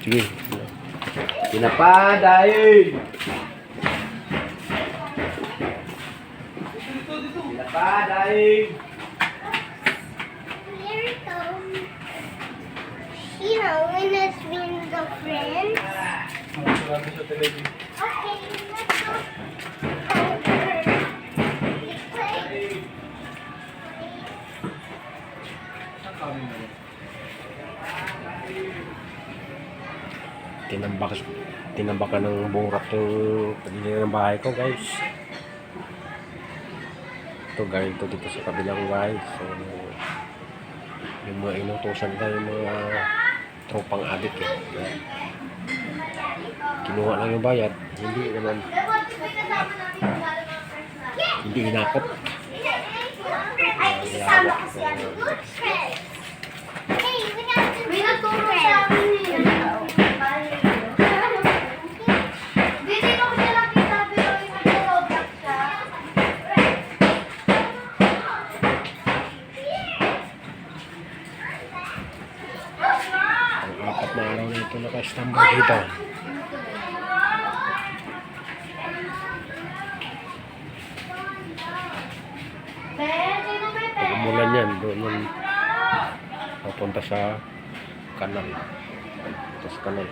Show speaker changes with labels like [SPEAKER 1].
[SPEAKER 1] Sige. Pinapadayin! Pinapadayin!
[SPEAKER 2] Here it comes. You know, when it's been the friend. Okay, let's go.
[SPEAKER 1] Tinambak, tinambakan ng burak yung pagiging ng bahay ko guys. Ito galing to dito sa kabilang bahay. So, yung mga inutusan tayo yung mga tropang adik eh. Kaya, kinuha lang yung bayad. Hindi naman, hindi hinakot.
[SPEAKER 2] Sama kasi ang
[SPEAKER 1] ito nakastambay dito. Pag umulan yan, doon yan papunta sa kanal. Ito sa kanal.